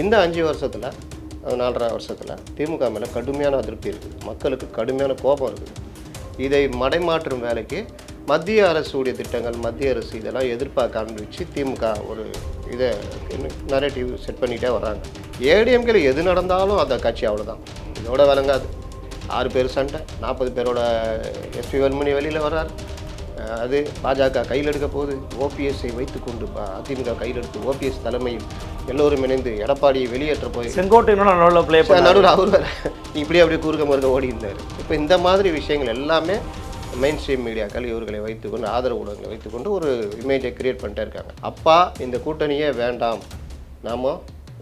இந்த அஞ்சு வருஷத்தில் நாலரை வருஷத்தில் திமுக மேலே கடுமையான அதிருப்தி இருக்குது. மக்களுக்கு கடுமையான கோபம் இருக்குது. இதை மடைமாற்றும் வேலைக்கு மத்திய அரசுடைய திட்டங்கள் மத்திய அரசு இதெல்லாம் எதிர்பார்க்க ஆரம்பிச்சு திமுக ஒரு இதை நரேட்டிவ் செட் பண்ணிகிட்டே வர்றாங்க. ஏடிஎம்கேல எது நடந்தாலும் அந்த கட்சி அவ்வளோதான் இதோட விளங்காது. ஆறு பேர் சண்டை நாற்பது பேரோட எஸ்பி வேலுமணி வெளியில் வர்றார். அது பாஜக கையில் எடுக்க போகுது. ஓபிஎஸ்ஐ வைத்துக்கொண்டு அதிமுக கையில் எடுத்து ஓபிஎஸ் தலைமையில் எல்லோரும் இணைந்து எடப்பாடியை வெளியேற்ற போய் செங்கோட்டை நல்ல ப்ளே நடுவில் அவர் வேற. இப்படி அப்படியே குறுக்க மறுக்க ஓடி இருந்தார். இப்போ இந்த மாதிரி விஷயங்கள் எல்லாமே மெயின் ஸ்ட்ரீம் மீடியாக்கள் இவர்களை வைத்துக்கொண்டு ஆதரவு ஊடகங்களை வைத்துக்கொண்டு ஒரு இமேஜை கிரியேட் பண்ணிட்டே இருக்காங்க. அப்பா இந்த கூட்டணியே வேண்டாம். நாம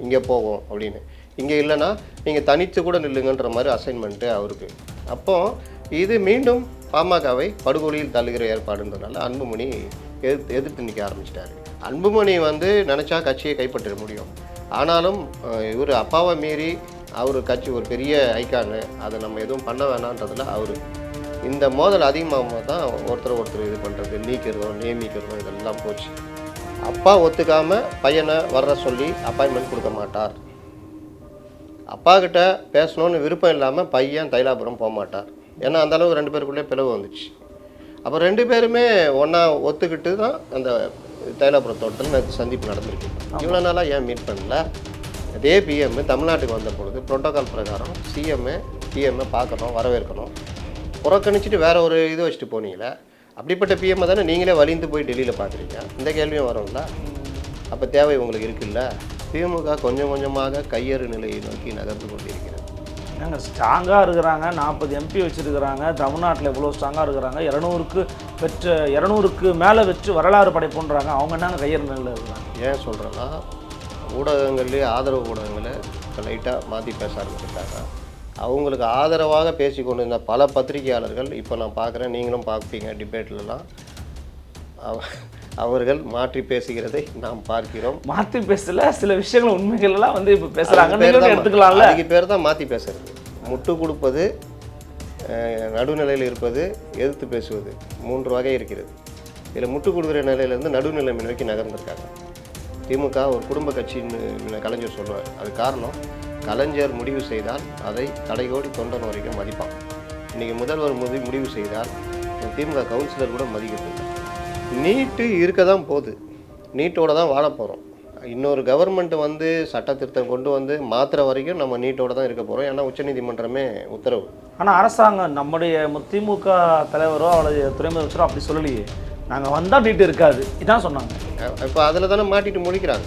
இங்கே போவோம் அப்படின்னு. இங்கே இல்லைன்னா நீங்கள் தனித்து கூட நில்லுங்கன்ற மாதிரி அசைன்மெண்ட்டு அவருக்கு. அப்போ இது மீண்டும் பாமகவை படுகொலியில் தள்ளுகிற ஏற்பாடுன்றதுனால அன்புமணி எதிர்த்து எதிர்த்து நிற்க ஆரம்பிச்சிட்டாரு. அன்புமணி வந்து நினச்சா கட்சியை கைப்பற்றிட முடியும். ஆனாலும் இவர் அப்பாவை மீறி அவர் கட்சி ஒரு பெரிய ஐக்கானு. அதை நம்ம எதுவும் பண்ண வேணான்றதில் அவர் இந்த மோதல் அதிகமாக தான் ஒருத்தர் ஒருத்தர் இது பண்ணுறது நீக்கிறதோ நியமிக்கிறதோ இதெல்லாம் போச்சு. அப்பா ஒத்துக்காமல் பையனை வர்ற சொல்லி அப்பாயின்மெண்ட் கொடுக்க மாட்டார். அப்பா கிட்ட பேசணும்னு விருப்பம் இல்லாமல் பையன் தைலாபுரம் போக மாட்டார். ஏன்னா அந்த அளவுக்கு ரெண்டு பேருக்குள்ளே பிளவு வந்துச்சு. அப்போ ரெண்டு பேருமே ஒன்றா ஒத்துக்கிட்டு தான் அந்த தைலாபுரம் தோட்டத்தில் சந்திப்பு நடந்திருக்கு. இவ்வளோ நாளாக ஏன் மீட் பண்ணல? அதே பிஎம் தமிழ்நாட்டுக்கு வந்த பொழுது புரோட்டோகால் பிரகாரம் சிஎம்மு பிஎம்மை பார்க்கணும் வரவேற்கணும். புறக்கணிச்சிட்டு வேற ஒரு இது வச்சுட்டு போனீங்களே? அப்படிப்பட்ட பிஎம்மை தானே நீங்களே வலிந்து போய் டெல்லியில் பார்க்குறீங்க. இந்த கேள்வியும் வரும்ல? அப்போ தேவை உங்களுக்கு இருக்குல்ல? திமுக கொஞ்சம் கொஞ்சமாக கையறு நிலையை நோக்கி நகர்ந்து கொண்டிருக்கிறது. நாங்கள் ஸ்ட்ராங்காக இருக்கிறாங்க நாற்பது எம்பி வச்சுருக்கிறாங்க தமிழ்நாட்டில் இவ்வளோ ஸ்ட்ராங்காக இருக்கிறாங்க இரநூறுக்கு பெற்ற இரநூறுக்கு மேலே வச்சு வரலாறு படைப்புன்றாங்க. அவங்க என்னங்க கையர் நிலையில் இருக்கிறாங்க? ஏன் சொல்கிறேன்னா ஊடகங்கள்லேயே ஆதரவு ஊடகங்களை இப்போ லைட்டாக மாற்றி பேச ஆரம்பிச்சிருக்காங்க அவங்களுக்கு ஆதரவாக பேசி கொண்டு இருந்த பல பத்திரிகையாளர்கள் இப்போ நான் பார்க்குறேன் நீங்களும் பார்ப்பீங்க டிபேட்லலாம் அவ அவர்கள் மாற்றி பேசுகிறதை நாம் பார்க்கிறோம். மாற்றி பேசல சில விஷயங்கள் உண்மைகள் எல்லாம் வந்து இப்போ பேசுகிறாங்க எடுத்துக்கலாம்ல? அதுக்கு பேர் தான் மாற்றி பேசுறது. முட்டு கொடுப்பது நடுநிலையில் இருப்பது எதிர்த்து பேசுவது மூன்று வகை இருக்கிறது. இதில் முட்டு கொடுக்குற நிலையிலேருந்து நடுநிலைமை நோக்கி நகர்ந்திருக்காங்க. திமுக ஒரு குடும்ப கட்சின்னு கலைஞர் சொல்லுவார் அது காரணம் கலைஞர் முடிவு செய்தால் அதை கடைகோடி தொண்டன் வரைக்கும் மதிப்பான். இன்றைக்கி முதல்வர் முடி முடிவு செய்தால் திமுக கவுன்சிலர் கூட மதிக்கிறது நீட்டு இருக்க தான் போகுது. நீட்டோட தான் வாழ போகிறோம் இன்னொரு கவர்மெண்ட் வந்து சட்ட திருத்தம் கொண்டு வந்து மாற்றுற வரைக்கும் நம்ம நீட்டோட தான் இருக்க போகிறோம் ஏன்னா உச்சநீதிமன்றமே உத்தரவு. ஆனால் அரசாங்கம் நம்முடைய திமுக தலைவரோ அவளுடைய துறை முதலமைச்சரோ அப்படி சொல்லலையே. நாங்கள் வந்தால் நீட்டு இருக்காது. இதான் சொன்னாங்க. இப்போ அதில் தானே மாட்டிட்டு முடிக்கிறாங்க.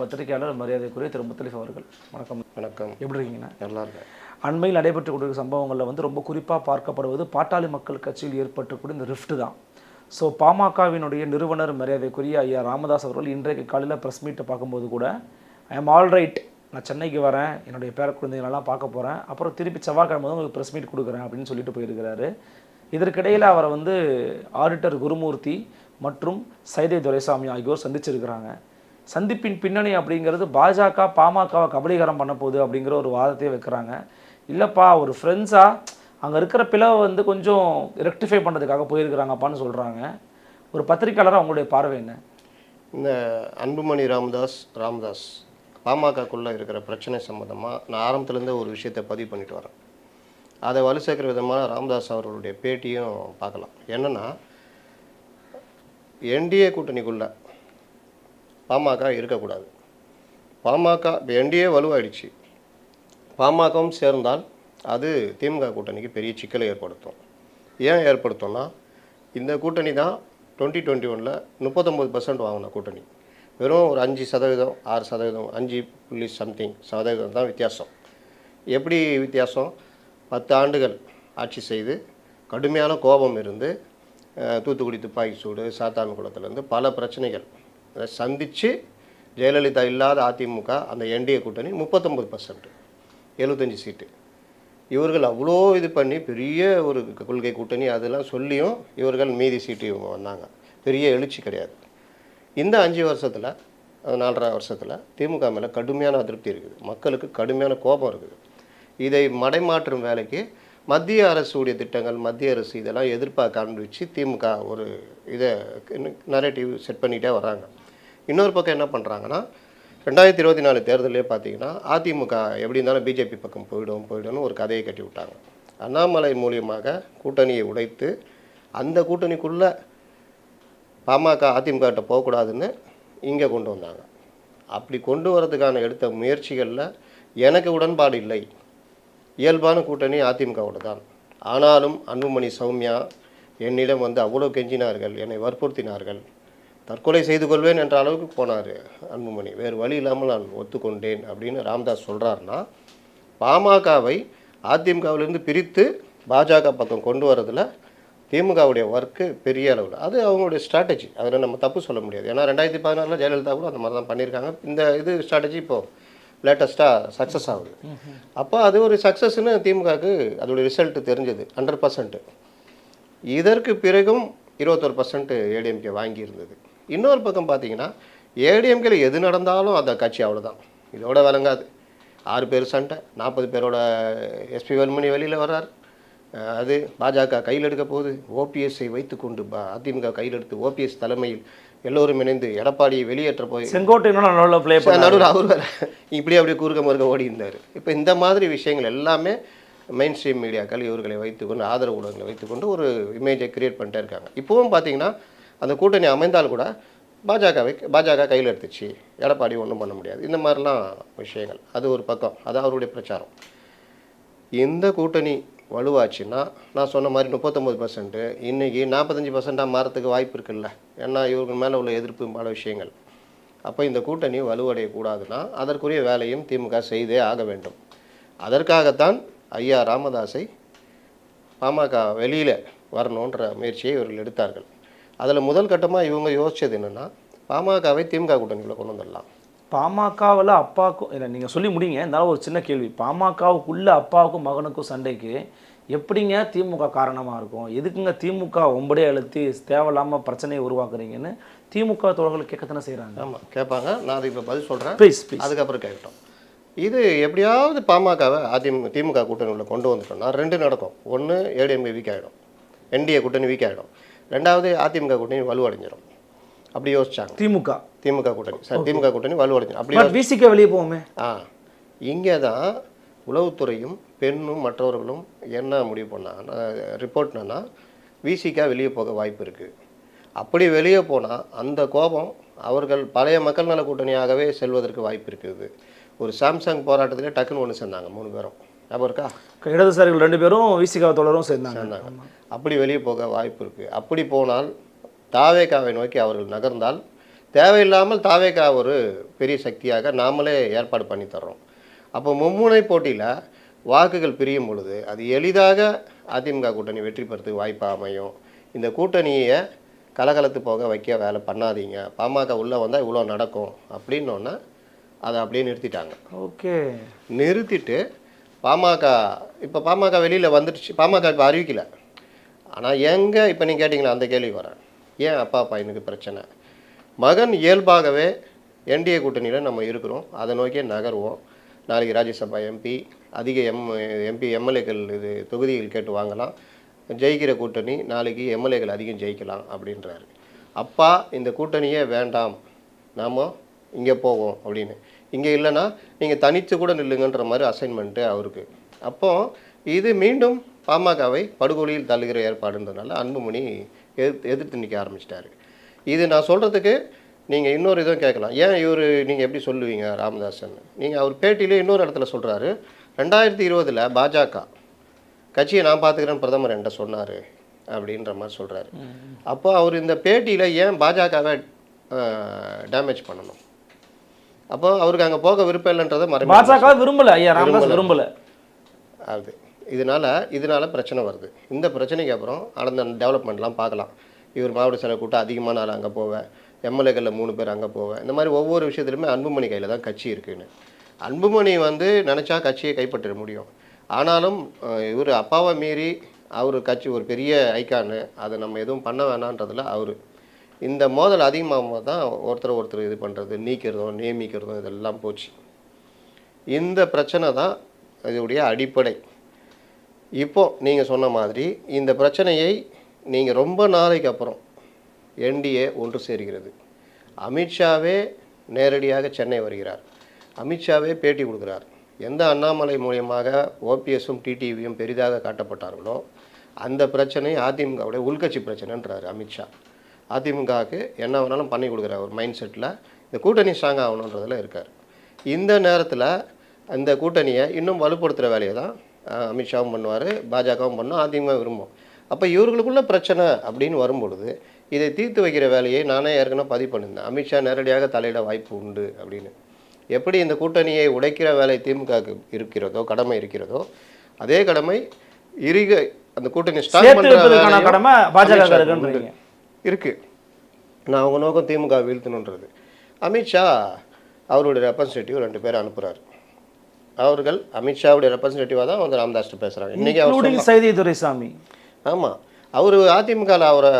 பத்திரிகையாளர் மரியாதைக்குரிய திரு முத்தலிஃப் அவர்கள். வணக்கம். வணக்கம். எப்படி இருக்கீங்கண்ணா நல்லா இருக்கேன் அண்மையில் நடைபெற்று கொண்டிருக்கிற சம்பவங்களில் வந்து ரொம்ப குறிப்பாக பார்க்கப்படுவது பாட்டாளி மக்கள் கட்சியில் ஏற்பட்டக்கூடிய இந்த ரிஃப்ட் தான். ஸோ பாமகவினுடைய நிறுவனர் மரியாதைக்குரிய ஐயா ராமதாஸ் அவர்கள் இன்றைக்கு காலையில் ப்ரெஸ் மீட்டை பார்க்கும்போது கூட ஐ எம் ஆல் ரைட் நான் சென்னைக்கு வரேன். என்னுடைய பேர குழந்தைகளெல்லாம் பார்க்க போகிறேன் அப்புறம் திருப்பி செவ்வாய்க்கிழமை வந்து உங்களுக்கு ப்ரெஸ் மீட் கொடுக்குறேன் அப்படின்னு சொல்லிட்டு போயிருக்கிறாரு. இதற்கிடையில் அவரை வந்து ஆடிட்டர் குருமூர்த்தி மற்றும் சைதை துரைசாமி ஆகியோர் சந்திச்சிருக்கிறாங்க. சந்திப்பின் பின்னணி அப்படிங்கிறது பாஜக பாமகவை கபலீகரம் பண்ண போகுது அப்படிங்கிற ஒரு வாதத்தையே வைக்கிறாங்க. இல்லைப்பா ஒரு ஃப்ரெண்ட்ஸாக அங்கே இருக்கிற பிளவை வந்து கொஞ்சம் ரெக்டிஃபை பண்ணுறதுக்காக போயிருக்கிறாங்கப்பான்னு சொல்கிறாங்க ஒரு பத்திரிக்கையாளராக அவங்களுடைய பார்வை என்ன? இந்த அன்புமணி ராமதாஸ் ராமதாஸ் பாமகக்குள்ளே இருக்கிற பிரச்சனை சம்மந்தமாக நான் ஆரம்பத்துலேருந்தே ஒரு விஷயத்தை பதிவு பண்ணிட்டு வரேன். அதை வலு சேர்க்கிற விதமான ராமதாஸ் அவர்களுடைய பேட்டியும் பார்க்கலாம். என்னென்னா என்டிஏ கூட்டணிக்குள்ளே பாமக இருக்கக்கூடாது. பாமக இப்போ என்டிஏ வலுவாயிடுச்சு. பாமகவும் சேர்ந்தால் அது திமுக கூட்டணிக்கு பெரிய சிக்கலை ஏற்படுத்தும். ஏன் ஏற்படுத்தும்னா இந்த கூட்டணி தான் டுவெண்ட்டி டுவெண்ட்டி ஒனில் முப்பத்தொம்பது பர்சன்ட் வாங்கின கூட்டணி. வெறும் ஒரு அஞ்சு சதவீதம் ஆறு சதவீதம் அஞ்சு புள்ளி சம்திங் சதவீதம் தான் வித்தியாசம். எப்படி வித்தியாசம்? பத்து ஆண்டுகள் ஆட்சி செய்து கடுமையான கோபம் இருந்து தூத்துக்குடி துப்பாக்கி சூடு சாத்தான் குளத்துலேருந்து பல பிரச்சனைகள் அதை சந்தித்து ஜெயலலிதா இல்லாத அதிமுக அந்த என்டிஏ கூட்டணி முப்பத்தொம்பது பர்சன்ட் எழுபத்தஞ்சி சீட்டு இவர்கள் அவ்வளோ இது பண்ணி பெரிய ஒரு கொள்கை கூட்டணி அதெல்லாம் சொல்லியும் இவர்கள் மீதி சீட்டு இவங்க வந்தாங்க. பெரிய எழுச்சி கிடையாது. இந்த அஞ்சு வருஷத்தில் நாலரை வருஷத்தில் திமுக மேலே கடுமையான அதிருப்தி இருக்குது. மக்களுக்கு கடுமையான கோபம் இருக்குது. இதை மடைமாற்றும் வேலைக்கு மத்திய அரசுடைய திட்டங்கள் மத்திய அரசு இதெல்லாம் எதிர்ப்பாக காண்பிச்சு திமுக ஒரு இதை நரேட்டிவ் செட் பண்ணிகிட்டே வராங்க. இன்னொரு பக்கம் என்ன பண்ணுறாங்கன்னா ரெண்டாயிரத்தி இருபத்தி நாலு தேர்தலே பார்த்தீங்கன்னா அதிமுக எப்படி இருந்தாலும் பிஜேபி பக்கம் போயிடும் போயிடும்னு ஒரு கதையை கட்டி விட்டாங்க. அண்ணாமலை மூலியமாக கூட்டணியை உடைத்து அந்த கூட்டணிக்குள்ளே பாமக அதிமுககிட்ட போகக்கூடாதுன்னு இங்கே கொண்டு வந்தாங்க. அப்படி கொண்டு வரதுக்கான எடுத்த முயற்சிகளில் எனக்கு உடன்பாடு இல்லை. இயல்பான கூட்டணி அதிமுகவோட தான் ஆனாலும் அன்புமணி சௌமியா என்னிடம் வந்து அவ்வளோ கெஞ்சினார்கள் என்னை வற்புறுத்தினார்கள். தற்கொலை செய்து கொள்வேன் என்ற அளவுக்கு போனார் அன்புமணி. வேறு வழி இல்லாமல் நான் ஒத்துக்கொண்டேன் அப்படின்னு ராம்தாஸ் சொல்கிறாருன்னா பாமகவை அதிமுகவிலிருந்து பிரித்து பாஜக பக்கம் கொண்டு வரதில் திமுகவுடைய ஒர்க்கு பெரிய அளவில். அது அவங்களுடைய ஸ்ட்ராட்டஜி அதில் நம்ம தப்பு சொல்ல முடியாது. ஏன்னா ரெண்டாயிரத்தி பதினாறில் ஜெயலலிதா கூட அந்த மாதிரி தான் பண்ணியிருக்காங்க. இந்த இது ஸ்ட்ராட்டஜி இப்போது லேட்டஸ்ட்டாக சக்ஸஸ் ஆகுது. அப்போ அது ஒரு சக்ஸஸ்னு திமுகவுக்கு அதோடைய ரிசல்ட்டு தெரிஞ்சது. ஹண்ட்ரட் பர்சன்ட்டு இதற்கு பிறகும் இருபத்தொரு பர்சன்ட் ஏடிஎம்கே வாங்கியிருந்தது. இன்னொரு பக்கம் பார்த்தீங்கன்னா ஏடிஎம்கேல எது நடந்தாலும் அந்த கட்சி அவ்வளோதான் இதோட விளங்காது. ஆறு பேர் சண்டை நாற்பது பேரோட எஸ்பி வேலுமணி வெளியில் வர்றார். அது பாஜக கையில் எடுக்க போகுது. ஓபிஎஸ்ஐ வைத்துக்கொண்டு அதிமுக கையில் எடுத்து ஓபிஎஸ் தலைமையில் எல்லோரும் இணைந்து எடப்பாடியை வெளியேற்ற போய் செங்கோட்டை நடுவில் அவர் இப்படி அப்படியே குறுக்க மறுக்க ஓடி இருந்தார். இப்போ இந்த மாதிரி விஷயங்கள் எல்லாமே மெயின் ஸ்ட்ரீம் மீடியாக்கள் இவர்களை வைத்துக்கொண்டு ஆதரவு ஊடகங்களை வைத்துக்கொண்டு ஒரு இமேஜை கிரியேட் பண்ணிட்டே இருக்காங்க. இப்போவும் பார்த்தீங்கன்னா அந்த கூட்டணி அமைந்தால் கூட பாஜகவை பாஜக கையில் எடுத்துச்சு. எடப்பாடி ஒன்றும் பண்ண முடியாது. இந்த மாதிரிலாம் விஷயங்கள். அது ஒரு பக்கம். அது அவருடைய பிரச்சாரம். இந்த கூட்டணி வலுவாச்சுன்னா நான் சொன்ன மாதிரி முப்பத்தொம்பது பர்சன்ட்டு இன்றைக்கி நாற்பத்தஞ்சு பர்சண்ட்டாக மாறத்துக்கு வாய்ப்பு இருக்குல்ல. ஏன்னா இவர்கள் மேலே உள்ள எதிர்ப்பு பல விஷயங்கள். அப்போ இந்த கூட்டணி வலுவடையக்கூடாதுன்னா அதற்குரிய வேலையும் திமுக செய்தே ஆக வேண்டும். அதற்காகத்தான் ஐயா ராமதாஸை பாமக வெளியில் வரணுன்ற முயற்சியை இவர்கள் எடுத்தார்கள். அதில் முதல் கட்டமாக இவங்க யோசிச்சது என்னென்னா பாமகவை திமுக கூட்டணிக்குள்ளே கொண்டு வந்துடலாம். பாமகவில் அப்பாவுக்கும் இல்லை நீங்கள் சொல்லி முடிங்க. இருந்தாலும் ஒரு சின்ன கேள்வி. பாமகவுக்குள்ள அப்பாவுக்கும் மகனுக்கும் சண்டைக்கு எப்படிங்க திமுக காரணமாக இருக்கும்? எதுக்குங்க திமுக ஒம்படே அழுத்தி தேவையில்லாமல் பிரச்சனையை உருவாக்குறீங்கன்னு திமுக தோழர்கள் கேட்கத்தானே செய்கிறாங்க ஆமாம் கேட்பாங்க. நான் அதுக்கு இப்போ பதில் சொல்கிறேன் ப்ளீஸ் ப்ளீஸ் அதுக்கப்புறம் கேட்கட்டும். இது எப்படியாவது பாமகவை அதிமுக திமுக கூட்டணியில் கொண்டு வந்துட்டோம்னா ரெண்டு நடக்கும். ஒன்று ஏடிஎம்கே வீக் ஆகிடும் என்டிஏ கூட்டணி வீக் ஆகிடும் ரெண்டாவது அதிமுக கூட்டணி வலுவடைஞ்சிடும் அப்படி யோசிச்சாங்க. திமுக. திமுக கூட்டணி. சார் திமுக கூட்டணி வலுவடைஞ்சிடும் அப்படி பட் விசிக்க வெளியே போவோமே. ஆ இங்கே தான் உளவுத்துறையும் பெண்ணும் மற்றவர்களும் என்ன முடிவு பண்ணாங்கன்னா ரிப்போர்ட் என்னன்னா விசிகா வெளியே போக வாய்ப்பு இருக்குது அப்படி வெளியே போனால் அந்த கோபம் அவர்கள் பழைய மக்கள் நல கூட்டணியாகவே செல்வதற்கு வாய்ப்பு இருக்குது. ஒரு சாம்சங் போராட்டத்திலே டக்குன்னு ஒன்று சேர்ந்தாங்க மூணு பேரும். ஞாபகம் இருக்கா? இடதுசாரிகள் ரெண்டு பேரும் விசிக தோழரும் சேர்ந்தாங்க. அப்படி வெளியே போக வாய்ப்பு இருக்குது அப்படி போனால் தாவேகாவை நோக்கி அவர்கள் நகர்ந்தால் தேவையில்லாமல் தாவேகா ஒரு பெரிய சக்தியாக நாமளே ஏற்பாடு பண்ணி தர்றோம். அப்போ மும்முனை போட்டியில் வாக்குகள் பிரியும் பொழுது அது எளிதாக அதிமுக கூட்டணி வெற்றி பெறத்துக்கு வாய்ப்பாக அமையும்? இந்த கூட்டணியை கலகலத்து போக வைக்க வேலை பண்ணாதீங்க. பாமக உள்ளே வந்தால் இவ்வளோ நடக்கும். அப்படின்னோடனே அதை அப்படியே நிறுத்திட்டாங்க. ஓகே. நிறுத்திட்டு பாமக இப்போ பாமக வெளியில் வந்துடுச்சு. பாமக இப்போ அறிவிக்கல. ஆனால் எங்கே இப்போ நீங்கள் கேட்டிங்களா? அந்த கேள்வி வரேன். ஏன் அப்பா பையனுக்கு பிரச்சனை? மகன் இயல்பாகவே என்டிஏ கூட்டணியில் நம்ம இருக்கிறோம். அதை நோக்கியே நகருவோம். நாளைக்கு ராஜ்யசபா எம்பி அதிக எம் எம்பி எம்எல்ஏக்கள் இது தொகுதிகள் கேட்டு வாங்கலாம். ஜெயிக்கிற கூட்டணி நாளைக்கு எம்எல்ஏக்கள் அதிகம் ஜெயிக்கலாம் அப்படின்றாரு. அப்பா இந்த கூட்டணியே வேண்டாம். நாம இங்கே போவோம் அப்படின்னு. இங்கே இல்லைன்னா நீங்கள் தனித்து கூட நில்லுங்கன்ற மாதிரி அசைன்மெண்ட்டு அவருக்கு. அப்போ இது மீண்டும் பாமகவை படுகொலியில் தள்ளுகிற ஏற்பாடுன்றதுனால அன்புமணி எதிர்த்து எதிர்த்து நிற்க ஆரம்பிச்சிட்டாரு. இது நான் சொல்கிறதுக்கு நீங்கள் இன்னொரு இதுவும் கேட்கலாம். ஏன் இவர் நீங்கள் எப்படி சொல்லுவீங்க ராமதாசன்? நீங்கள் அவர் பேட்டியிலே இன்னொரு இடத்துல சொல்கிறாரு ரெண்டாயிரத்தி இருபதில் பாஜக கட்சியை நான் பார்த்துக்கிறேன் பிரதமர் என்கிட்ட சொன்னார் அப்படின்ற மாதிரி சொல்கிறாரு அப்போ அவர் இந்த பேட்டியில் ஏன் பாஜகவை டேமேஜ் பண்ணணும்? அப்போ அவருக்கு அங்கே போக விருப்பம் இல்லைன்றதை மறைமுக பாஜக விரும்பல ஐயா ராமதாஸ் விரும்பல. ஆகுது இதனால இதனால பிரச்சனை வருது. இந்த பிரச்சனைக்கு அப்புறம் நடந்த டெவலப்மெண்ட்லாம் பார்க்கலாம். இவர் மாவட்ட செயலர் கூட்டம் அதிகமான ஆள் அங்கே போவேன் எம்எல்ஏக்களில் மூணு பேர் அங்கே போவேன் இந்த மாதிரி ஒவ்வொரு விஷயத்துலையுமே அன்புமணி கையில் தான் கட்சி இருக்குன்னு. அன்புமணி வந்து நினச்சா கட்சியை கைப்பற்ற முடியும். ஆனாலும் இவர் அப்பாவை மீறி அவர் கட்சி ஒரு பெரிய ஐக்கானு அதை நம்ம எதுவும் பண்ண வேணான்றதுல அவர் இந்த மோதல் அதிகமாகும் தான் ஒருத்தர் ஒருத்தர் இது பண்ணுறது நீக்கிறதும் நியமிக்கிறதும் இதெல்லாம் போச்சு. இந்த பிரச்சனை தான் இதோடைய அடிப்படை. இப்போ நீங்கள் சொன்ன மாதிரி இந்த பிரச்சனையை நீங்கள் ரொம்ப நாளைக்கு அப்புறம் என்டிஏ ஒன்று சேர்கிறது. அமித்ஷாவே நேரடியாக சென்னை வருகிறார். அமித்ஷாவே பேட்டி கொடுக்குறார். எந்த அண்ணாமலை மூலியமாக ஓபிஎஸும் டிடிவியும் பெரிதாக காட்டப்பட்டார்களோ அந்த பிரச்சனை அதிமுகவுடைய உள்கட்சி பிரச்சனைன்றாரு அமித்ஷா அதிமுகவுக்கு என்ன வேணாலும் பண்ணி கொடுக்குற ஒரு மைண்ட் செட்டில் இந்த கூட்டணி ஸ்ட்ராங் ஆகணுன்றதுல இருக்கார். இந்த நேரத்தில் அந்த கூட்டணியை இன்னும் வலுப்படுத்துகிற வேலையை தான் அமித்ஷாவும் பண்ணுவார் பாஜகவும் பண்ணும் அதிமுக விரும்பும். அப்போ இவர்களுக்குள்ள பிரச்சனை அப்படின்னு வரும்பொழுது இதை தீர்த்து வைக்கிற வேலையை நானே ஏற்கனவே பதிவு பண்ணியிருந்தேன். அமித்ஷா நேரடியாக தலையிட வாய்ப்பு உண்டு அப்படின்னு. எப்படி இந்த கூட்டணியை உடைக்கிற வேலை திமுகவுக்கு இருக்கிறதோ கடமை இருக்கிறதோ அதே கடமை இருக அந்த கூட்டணி ஸ்ட்ராங் சேர்த்து பண்ணுற கடமை பாஜக அமித்ஷாவுக்கு இருக்குன்றீங்க. உண்டு. இருக்கு. நான் அவங்க நோக்கம் திமுக வீழ்த்தணுன்றது அமித்ஷா அவருடைய ரெப்ரசன்டேட்டிவ் ரெண்டு பேர் அனுப்புகிறார் அவர்கள் அமித்ஷாவுடைய ரெப்ரசன்டேட்டிவாக தான் வந்து ராமதாஸ்ட்டு பேசுகிறாங்க இன்றைக்கி அவர் சைதை துரைசாமி ஆமாம் அவர் அதிமுகவில் அவரை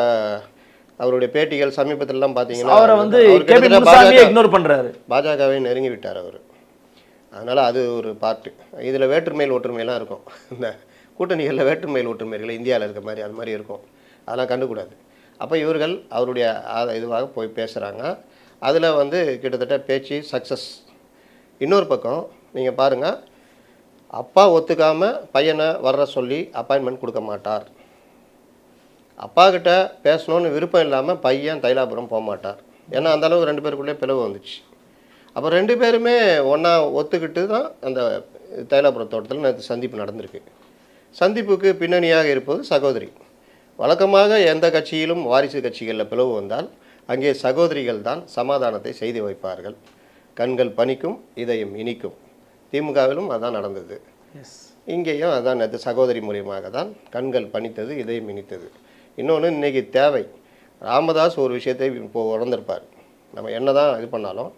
அவருடைய பேட்டிகள் சமீபத்திலலாம் பார்த்தீங்கன்னா அவரை வந்து பாஜக இக்னோர் பண்றாரு. பாஜகவை நெருங்கி விட்டார் அவர். அதனால் அது ஒரு பார்ட்டு இதில் வேற்றுமையில் ஒற்றுமையெல்லாம் இருக்கும். இந்த கூட்டணிகளில் வேற்றுமையில் ஒற்றுமைகள் இந்தியாவில் இருக்க மாதிரி அது மாதிரி இருக்கும். அதெல்லாம் கண்டுக்கூடாது. அப்போ இவர்கள் அவருடைய இதுவாக போய் பேசுகிறாங்க அதில் வந்து கிட்டத்தட்ட பேச்சு சக்ஸஸ் இன்னொரு பக்கம் நீங்கள் பாருங்கள் அப்பா ஒத்துக்காமல் பையனை வர்ற சொல்லி அப்பாயின்மெண்ட் கொடுக்க மாட்டார். அப்பா கிட்ட பேசணும்னு விருப்பம் இல்லாமல் பையன் தைலாபுரம் போக மாட்டார். ஏன்னா அந்த அளவு ரெண்டு பேருக்குள்ளே பிளவு வந்துச்சு. அப்போ ரெண்டு பேருமே ஒன்றா ஒத்துக்கிட்டு தான் அந்த தைலாபுரம் தோட்டத்தில் நேற்று சந்திப்பு நடந்திருக்கு. சந்திப்புக்கு பின்னணியாக இருப்பது சகோதரி. வழக்கமாக எந்த கட்சியிலும் வாரிசு கட்சிகளில் பிளவு வந்தால் அங்கே சகோதரிகள் தான் சமாதானத்தை செய்து வைப்பார்கள். கண்கள் பனிக்கும் இதயம் இனிக்கும். திமுகவிலும் அதான் நடந்தது. இங்கேயும் அதான் நேற்று சகோதரி மூலியமாக தான் கண்கள் பனித்தது இதயம் இனித்தது. இன்னொன்று இன்னைக்கு தேவை. ராமதாஸ் ஒரு விஷயத்தை இப்போ உணர்ந்திருப்பார். நம்ம என்ன தான் இது பண்ணாலும்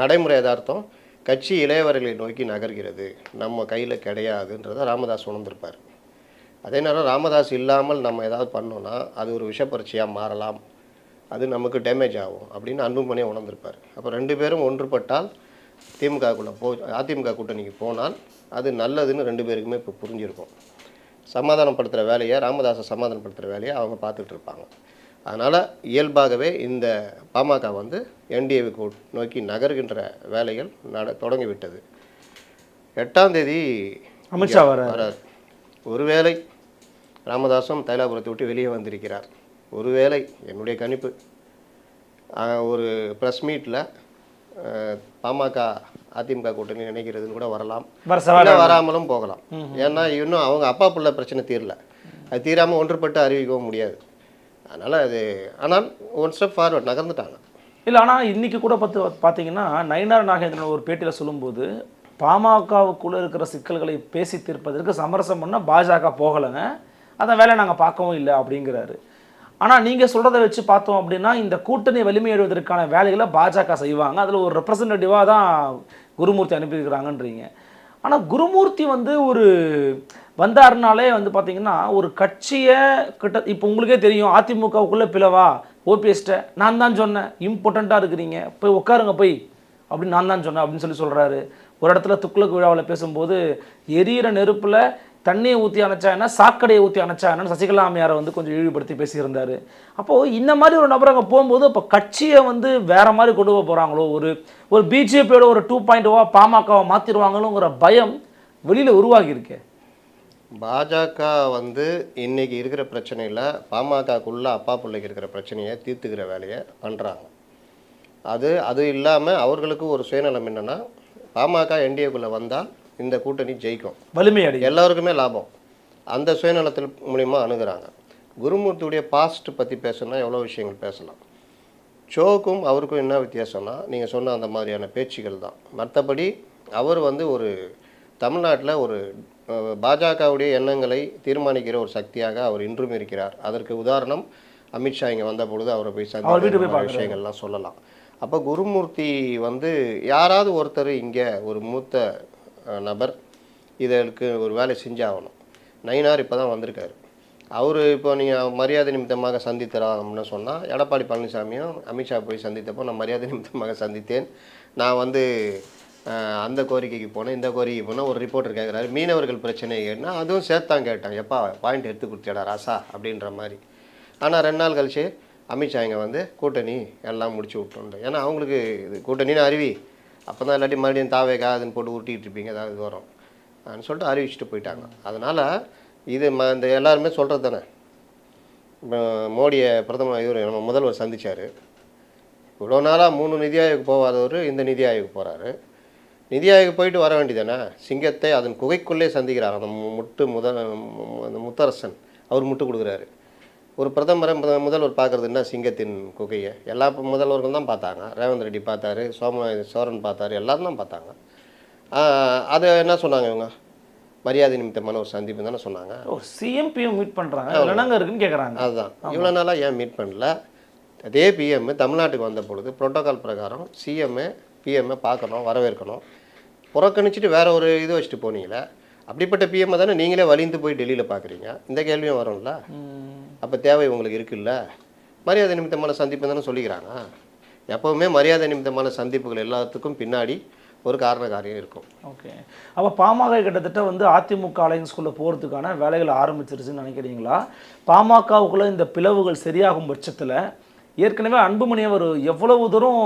நடைமுறை யதார்த்தம் கட்சி இளையவர்களை நோக்கி நகர்கிறது. நம்ம கையில் கிடையாதுன்றதை ராமதாஸ் உணர்ந்திருப்பார். அதே நேரம் ராமதாஸ் இல்லாமல் நம்ம ஏதாவது பண்ணோன்னா அது ஒரு விஷப்பரிச்சையாக மாறலாம். அது நமக்கு டேமேஜ் ஆகும் அப்படின்னு அன்புமணியை உணர்ந்திருப்பார். அப்போ ரெண்டு பேரும் ஒன்றுபட்டால் திமுகக்குள்ளே போ அதிமுக கூட்டணிக்கு போனால் அது நல்லதுன்னு ரெண்டு பேருக்குமே இப்போ புரிஞ்சிருக்கும். சமாதானப்படுத்துகிற வேலையை ராமதாஸை சமாதானப்படுத்துகிற வேலையை அவங்க பார்த்துட்டு இருப்பாங்க. அதனால் இயல்பாகவே இந்த பாமக வந்து என்டிஏவுக்கு நோக்கி நகர்கின்ற வேலைகள் நட தொடங்கிவிட்டது. எட்டாம் தேதி அமித்ஷா வராரு. ஒருவேளை ராமதாசும் தைலாபுரத்தை விட்டு வெளியே வந்திருக்கிறார். ஒருவேளை என்னுடைய கணிப்பு. ஒரு ப்ரெஸ் மீட்டில் பாமக அதிமுக கூட்டணி நினைக்கிறதுன்னு கூட வரலாம். வராமலும் போகலாம். ஏன்னா இன்னும் அவங்க அப்பா புள்ள பிரச்சனை தீரல. அது தீராமல் ஒன்றுபட்டு அறிவிக்கவும் முடியாது. அதனால் அது ஆனால் ஒன் ஸ்டெப் ஃபார்வர்ட் நகர்ந்துட்டாங்க. இல்லை ஆனால் இன்னைக்கு கூட பார்த்து பார்த்தீங்கன்னா நயினார் நாகேந்திரன் ஒரு பேட்டியில் சொல்லும்போது பாமகவுக்குள்ளே இருக்கிற சிக்கல்களை பேசி தீர்ப்பதற்கு சமரசம் பண்ணால் பாஜக போகலைங்க அந்த வேலையை நாங்கள் பார்க்கவும் இல்லை அப்படிங்கிறாரு. ஆனால் நீங்கள் சொல்கிறத வச்சு பார்த்தோம் அப்படின்னா இந்த கூட்டணி வலிமையிடுவதற்கான வேலைகளை பாஜக செய்வாங்க. அதில் ஒரு ரெப்ரசன்டேட்டிவாக தான் குருமூர்த்தி அனுப்பியிருக்கிறாங்கன்றீங்க. ஆனால் குருமூர்த்தி வந்து ஒரு வந்தாருனாலே வந்து பார்த்தீங்கன்னா ஒரு கட்சியை கிட்ட இப்போ உங்களுக்கே தெரியும் அதிமுகவுக்குள்ளே பிளவா? ஓபிஎஸ்ட்டை. நான் தான் சொன்னேன் இம்பார்ட்டண்ட்டாக இருக்கிறீங்க. போய் உட்காருங்க போய். அப்படின்னு நான் தான் சொன்னேன் அப்படின்னு சொல்லி சொல்கிறாரு ஒரு இடத்துல துக்ளக் விழாவில் பேசும்போது எரியிற நெருப்பில் தண்ணியை ஊற்றி அணைச்சா என்ன சாக்கடையை ஊற்றி அணைச்சா என்னன்னு சசிகலா அம்மையாரை வந்து கொஞ்சம் இழிவுபடுத்தி பேசியிருந்தார். அப்போது இந்த மாதிரி ஒரு நபர் அங்கே போகும்போது இப்போ கட்சியை வந்து வேறு மாதிரி கொண்டு போக போகிறாங்களோ ஒரு ஒரு பிஜேபியோட ஒரு டூ பாயிண்ட் ஓவா பாமகவை மாற்றிடுவாங்களோங்கிற பயம் வெளியில் உருவாகியிருக்கு பாஜக வந்து இன்றைக்கி இருக்கிற பிரச்சனையில் பாமகக்குள்ளே அப்பா பிள்ளைக்கு இருக்கிற பிரச்சனையை தீர்த்துக்கிற வேலையை பண்ணுறாங்க அது அது இல்லாமல் அவர்களுக்கு ஒரு சுயநலம் என்னென்னா பாமக என்டிஏக்குள்ளே வந்தால் இந்த கூட்டணி ஜெயிக்கும். வலிமை அடையும். எல்லாருக்குமே லாபம். அந்த சுயநலத்தில் மூலிமா அணுகுறாங்க. குருமூர்த்தியுடைய பாஸ்ட் பற்றி பேசணும்னா எவ்வளோ விஷயங்கள் பேசலாம். ஷோக்கும் அவருக்கும் என்ன வித்தியாசம்னா நீங்கள் சொன்ன அந்த மாதிரியான பேச்சுகள் தான். மற்றபடி அவர் வந்து ஒரு தமிழ்நாட்டில் ஒரு பாஜகவுடைய எண்ணங்களை தீர்மானிக்கிற ஒரு சக்தியாக அவர் இன்றும் இருக்கிறார். அதற்கு உதாரணம் அமித்ஷா இங்கே வந்த பொழுது அவரை போய் சந்தித்த. விஷயங்கள்லாம் சொல்லலாம். அப்போ குருமூர்த்தி வந்து யாராவது ஒருத்தர் இங்கே ஒரு மூத்த நபர் இதற்கு ஒரு வேலை செஞ்சாகணும். நயினார் இப்போ தான் வந்திருக்காரு. அவர் இப்போ நீங்கள் மரியாதை நிமித்தமாக சந்தித்தராம்னு சொன்னால் எடப்பாடி பழனிசாமியும் அமித்ஷா போய் சந்தித்தப்போ நான் மரியாதை நிமித்தமாக சந்தித்தேன். நான் வந்து அந்த கோரிக்கைக்கு போனேன் இந்த கோரிக்கைக்கு போனால் ஒரு ரிப்போர்ட்டர் கேட்குறாரு மீனவர்கள் பிரச்சனை கேட்டால் அதுவும் சேர்த்தான் கேட்டேன் எப்பா பாயிண்ட் எடுத்து கொடுத்தியாடா ராசா அப்படின்ற மாதிரி. ஆனால் ரெண்டு நாள் கழிச்சு அமித்ஷா இங்கே வந்து கூட்டணி எல்லாம் முடிச்சு விட்டோம் ஏன்னா அவங்களுக்கு இது கூட்டணின்னு அருவி அப்போ தான் இல்லாட்டி மறுபடியும் தாவே காதுன்னு போட்டு உருட்டிகிட்டு இருப்பீங்க ஏதாவது வரும் அப்படின்னு சொல்லிட்டு அறிவிச்சுட்டு போயிட்டாங்க. அதனால் இது ம இந்த எல்லாருமே சொல்கிறது தானே. இப்போ மோடியை பிரதமர் இவர் நம்ம முதல்வர் சந்திச்சார். இவ்வளோ நாளாக மூணு நிதி ஆயோக் போகாதவர் இந்த நிதி ஆயோக் போகிறாரு நிதி ஆயோக் போயிட்டு வர வேண்டியதானே சிங்கத்தை அதன் குகைக்குள்ளே சந்திக்கிறார் அந்த முட்டு முதல் அந்த முத்தரசன். அவர் முட்டு கொடுக்குறாரு. ஒரு பிரதமரை முத- முதல்வர் பார்க்குறதுன்னா சிங்கத்தின் குகையை. எல்லா முதல்வர்களும் தான் பார்த்தாங்க. ரேவந்த் ரெட்டி பார்த்தாரு சோம சோரன் பார்த்தாரு எல்லாரும் தான் பார்த்தாங்க. அது என்ன சொன்னாங்க இவங்க? மரியாதை நிமித்தமான ஒரு சந்திப்பு தானே சொன்னாங்க. ஓ சிஎம் பிஎம் மீட் பண்ணுறாங்க என்னங்க இருக்குன்னு கேட்குறாங்க அதுதான். இவ்வளோ நாளாக ஏன் மீட் பண்ணல? அதே பிஎம் தமிழ்நாட்டுக்கு வந்த பொழுது புரோட்டோகால் பிரகாரம் சிஎம்ஏ பிஎம்ஐ பார்க்கணும் வரவேற்கணும். புறக்கணிச்சிட்டு வேற ஒரு இது வச்சுட்டு போனீங்களே அப்படிப்பட்ட பிஎம் தானே நீங்களே வலிந்து போய் டெல்லியில் பார்க்குறீங்க இந்த கேள்வியும் வரும்ல. அப்போ தேவை உங்களுக்கு இருக்குல்ல. மரியாதை நிமித்தமான சந்திப்பு தானே சொல்லிக்கிறாங்க. எப்போவுமே மரியாதை நிமித்தமான சந்திப்புகள் எல்லாத்துக்கும் பின்னாடி ஒரு காரண காரியம் இருக்கும். ஓகே. அப்போ பாமக கிட்டத்தட்ட வந்து அதிமுக அலையன்ஸ்குள்ளே போகிறதுக்கான வேலைகள் ஆரம்பிச்சிருச்சுன்னு நினைக்கிறீங்களா? பாமகவுக்குள்ளே இந்த பிளவுகள் சரியாகும் பட்சத்தில் ஏற்கனவே அன்புமணி அவர் எவ்வளவு தூரம்